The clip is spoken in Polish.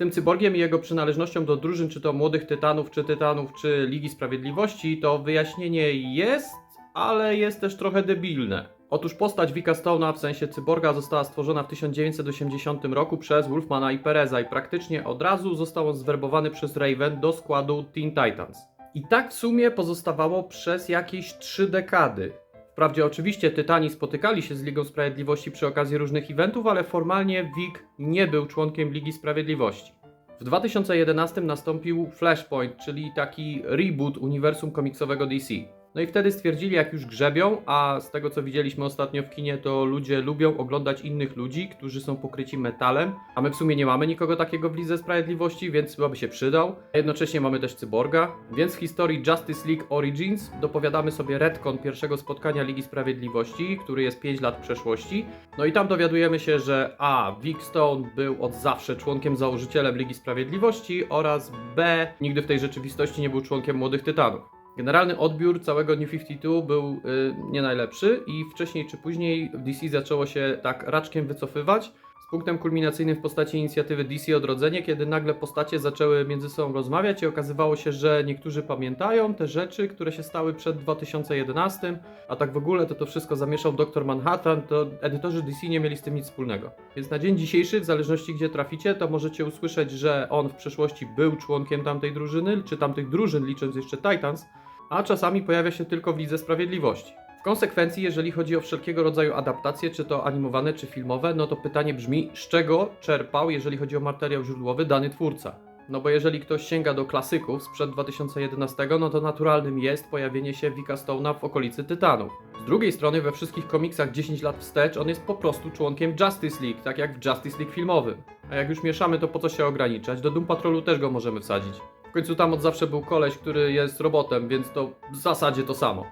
tym cyborgiem i jego przynależnością do drużyn, czy to Młodych Tytanów, czy Tytanów, czy Ligi Sprawiedliwości, to wyjaśnienie jest, ale jest też trochę debilne. Otóż postać Vika Stone'a w sensie cyborga została stworzona w 1980 roku przez Wolfmana i Pereza i praktycznie od razu został on zwerbowany przez Raven do składu Teen Titans. I tak w sumie pozostawało przez jakieś trzy dekady. Wprawdzie oczywiście Tytani spotykali się z Ligą Sprawiedliwości przy okazji różnych eventów, ale formalnie Vic nie był członkiem Ligi Sprawiedliwości. W 2011 nastąpił Flashpoint, czyli taki reboot uniwersum komiksowego DC. No i wtedy stwierdzili, jak już grzebią, a z tego co widzieliśmy ostatnio w kinie, to ludzie lubią oglądać innych ludzi, którzy są pokryci metalem, a my w sumie nie mamy nikogo takiego w Lidze Sprawiedliwości, więc chyba by się przydał. A jednocześnie mamy też Cyborga, więc w historii Justice League Origins dopowiadamy sobie retcon pierwszego spotkania Ligi Sprawiedliwości, który jest 5 lat przeszłości. No i tam dowiadujemy się, że A. Vic był od zawsze członkiem założycielem Ligi Sprawiedliwości oraz B. Nigdy w tej rzeczywistości nie był członkiem Młodych Tytanów. Generalny odbiór całego New 52 był y, nie najlepszy i wcześniej czy później DC zaczęło się tak raczkiem wycofywać z punktem kulminacyjnym w postaci inicjatywy DC Odrodzenie, kiedy nagle postacie zaczęły między sobą rozmawiać i okazywało się, że niektórzy pamiętają te rzeczy, które się stały przed 2011, a tak w ogóle to to wszystko zamieszał Dr. Manhattan, to edytorzy DC nie mieli z tym nic wspólnego. Więc na dzień dzisiejszy, w zależności gdzie traficie, to możecie usłyszeć, że on w przeszłości był członkiem tamtej drużyny, czy tamtych drużyn, licząc jeszcze Titans, a czasami pojawia się tylko w Lidze Sprawiedliwości. W konsekwencji, jeżeli chodzi o wszelkiego rodzaju adaptacje, czy to animowane, czy filmowe, no to pytanie brzmi, z czego czerpał, jeżeli chodzi o materiał źródłowy, dany twórca? No bo jeżeli ktoś sięga do klasyków sprzed 2011, no to naturalnym jest pojawienie się Vika Stone'a w okolicy Tytanów. Z drugiej strony, we wszystkich komiksach 10 lat wstecz, on jest po prostu członkiem Justice League, tak jak w Justice League filmowym. A jak już mieszamy, to po co się ograniczać? Do Doom Patrolu też go możemy wsadzić. W końcu tam od zawsze był koleś, który jest robotem, więc to w zasadzie to samo.